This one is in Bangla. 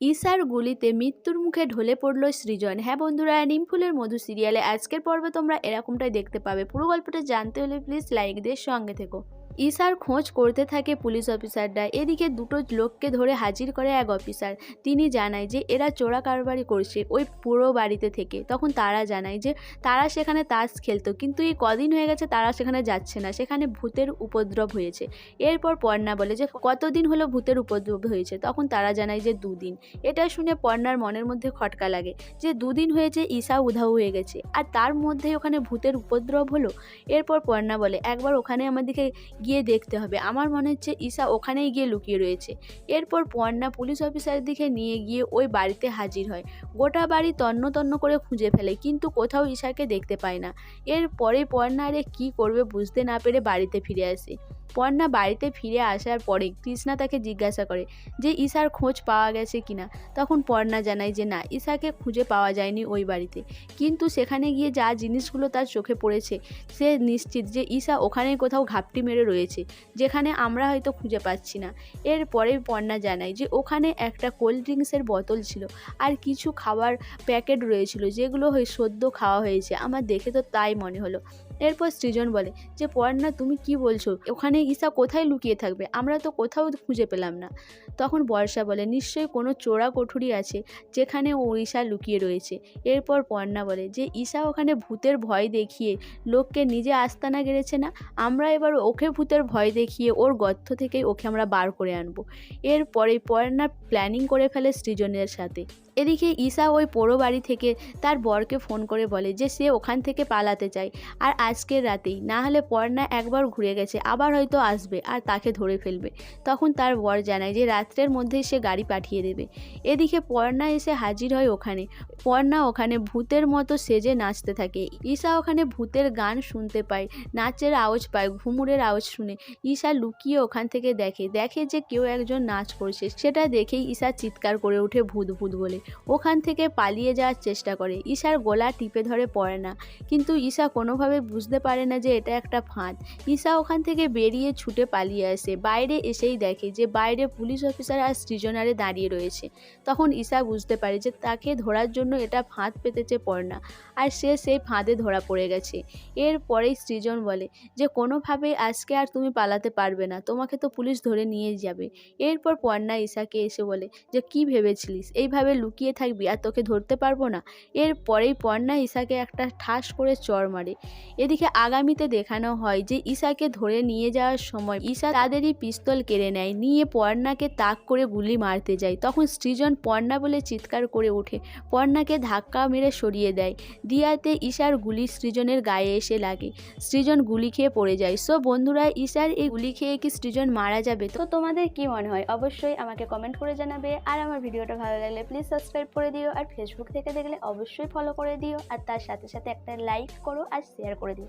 ঈশার গুলিতে মৃত্যুর মুখে ঢলে পড়ল সৃজন। হ্যাঁ বন্ধুরা, নিমফুলের মধু সিরিয়ালে আজকের পর্বে তোমরা এরকমটাই দেখতে পাবে। পুরো গল্পটা জানতে হলে প্লিজ লাইক দিয়ে সঙ্গে থেকো। ঈশার খোঁজ করতে থাকে পুলিশ অফিসাররা। এদিকে দুটো লোককে ধরে হাজির করে এক অফিসার। তিনি জানায় যে, এরা চোরা কারবারি করছে ওই পুরো বাড়িতে থেকে। তখন তারা জানায় যে, তারা সেখানে তাস খেলতো, কিন্তু এই কদিন হয়ে গেছে তারা সেখানে যাচ্ছে না। সেখানে ভূতের উপদ্রব হয়েছে। এরপর পর্ণা বলে যে, কতদিন হলো ভূতের উপদ্রব হয়েছে? তখন তারা জানায় যে, দুদিন। এটা শুনে পর্ণার মনের মধ্যে খটকা লাগে যে, দুদিন হয়েছে ঈশা উধাও হয়ে গেছে, আর তার মধ্যে ওখানে ভূতের উপদ্রব হলো? এরপর পর্ণা বলে, একবার ওখানে আমাদেরকে গিয়ে দেখতে হবে। আমার মনে হচ্ছে ঈশা ওখানেই গিয়ে লুকিয়ে রয়েছে। এরপর পর্ণা পুলিশ অফিসারের দিকে নিয়ে গিয়ে ওই বাড়িতে হাজির হয়। গোটা বাড়ি তন্ন তন্ন করে খুঁজে ফেলে, কিন্তু কোথাও ঈশাকে দেখতে পায় না। এরপরে পর্ণা আরে কী করবে বুঝতে না পেরে বাড়িতে ফিরে আসে। পর্ণা বাড়িতে ফিরে আসার পরে কৃষ্ণা তাকে জিজ্ঞাসা করে যে, ঈশার খোঁজ পাওয়া গেছে কিনা? তখন পর্ণা জানায় যে, না, ঈশাকে খুঁজে পাওয়া যায়নি ওই বাড়িতে। কিন্তু সেখানে গিয়ে যা জিনিসগুলো তার চোখে পড়েছে, সে নিশ্চিত যে, ঈশা ওখানে কোথাও ঘাপটি মেরে রয়েছে, যেখানে আমরা হয়তো খুঁজে পাচ্ছি না। এরপরে পর্ণা জানায় যে, ওখানে একটা কোল্ড ড্রিঙ্কসের বোতল ছিল আর কিছু খাবার প্যাকেট রয়েছিল, যেগুলো হয়ে সদ্য খাওয়া হয়েছে। আমার দেখে তো তাই মনে হলো। এরপর সৃজন বলে যে পর্ণা তুমি কি বলছো? ওখানে ঈশা কোথায় লুকিয়ে থাকবে? আমরা তো কোথাও খুঁজে পেলাম না। তখন বর্ষা বলে, নিশ্চয়ই কোনো চোরা কোঠুরি আছে যেখানে ও ঈশা লুকিয়ে রয়েছে। এরপর পর্ণা বলে, যে, ঈশা ওখানে ভূতের ভয় দেখিয়ে লোককে নিজে আস্তানা গেড়েছে না? আমরা এবার ওকে ভূতের ভয় দেখিয়ে ওর গর্ত থেকেই ওকে আমরা বার করে আনব। এরপরে পর্ণা প্ল্যানিং করে ফেলে সৃজনের সাথে। এদিকে ঈশা ওই পোড়ো বাড়ি থেকে তার বরকে ফোন করে বলে যে, সে ওখান থেকে পালাতে চায়। আর আজকের রাতেই। না হলে পর্ণা একবার ঘুরে গেছে, আবার হয়তো আসবে আর তাকে ধরে ফেলবে। তখন তার বর জানায় যে রাত্রের মধ্যেই সে গাড়ি পাঠিয়ে দেবে। এদিকে পর্ণা এসে হাজির হয় ওখানে। পর্ণা ওখানে ভূতের মতো সেজে নাচতে থাকে। ঈশা ওখানে ভূতের গান শুনতে পায়, নাচের আওয়াজ পায়, ঘুমুরের আওয়াজ শুনে। ঈশা লুকিয়ে ওখান থেকে দেখে দেখে যে কেউ একজন নাচ করছে। সেটা দেখেই ঈশা চিৎকার করে ওঠে ভূত ভূত বলে। ওখান থেকে পালিয়ে যাওয়ার চেষ্টা করে। ঈশার গলা টিপে ধরে পড়ে না কিন্তু ঈশা কোনোভাবে বুঝতে পারে না যে এটা একটা ফাঁদ। ঈশা ওখান থেকে বেরিয়ে ছুটে পালিয়ে আসে। বাইরে এসেই দেখে যে বাইরে পুলিশ অফিসার আর সৃজনারে দাঁড়িয়ে রয়েছে। তখন ঈশা বুঝতে পারে যে তাকে ধরার জন্য এটা ফাঁদ পেতেছে পর্ণা। আর সে সেই ফাঁদে ধরা পড়ে গেছে। এরপরেই সৃজন বলে, যে কোনোভাবেই আজকে আর তুমি পালাতে পারবে না। তোমাকে তো পুলিশ ধরে নিয়ে যাবে। এরপর পর্ণা ঈশাকে এসে বলে, যে কি ভেবেছিলিস? এইভাবে লুকিয়ে থাকবি আর তোকে ধরতে পারব না? এরপরেই পর্ণা ঈশাকে একটা ঠাস করে চড় মারে। এদিকে আগামীতে দেখানো হয় যে ঈশাকে ধরে নিয়ে যাওয়ার সময় ঈশা তাদেরই পিস্তল কেড়ে নেয়, নিয়ে পর্ণাকে তাক করে গুলি মারতে যায়। তখন সৃজন পর্ণা বলে চিৎকার করে ওঠে, পর্ণাকে ধাক্কা মেরে সরিয়ে দেয়। দিয়াতে ঈশার গুলি সৃজনের গায়ে এসে লাগে। সৃজন গুলি খেয়ে পড়ে যায়। সো বন্ধুরা, ঈশার এই গুলি খেয়ে কি সৃজন মারা যাবে? তো তোমাদের কি মনে হয়? অবশ্যই আমাকে কমেন্ট করে জানাবে। আর আমার ভিডিওটা ভালো লাগলে প্লিজ সাবস্ক্রাইব করে দিও। আর ফেসবুক থেকে দেখলে অবশ্যই ফলো করে দিও। আর তার সাথে সাথে একটা লাইক করো আর শেয়ার করে দিও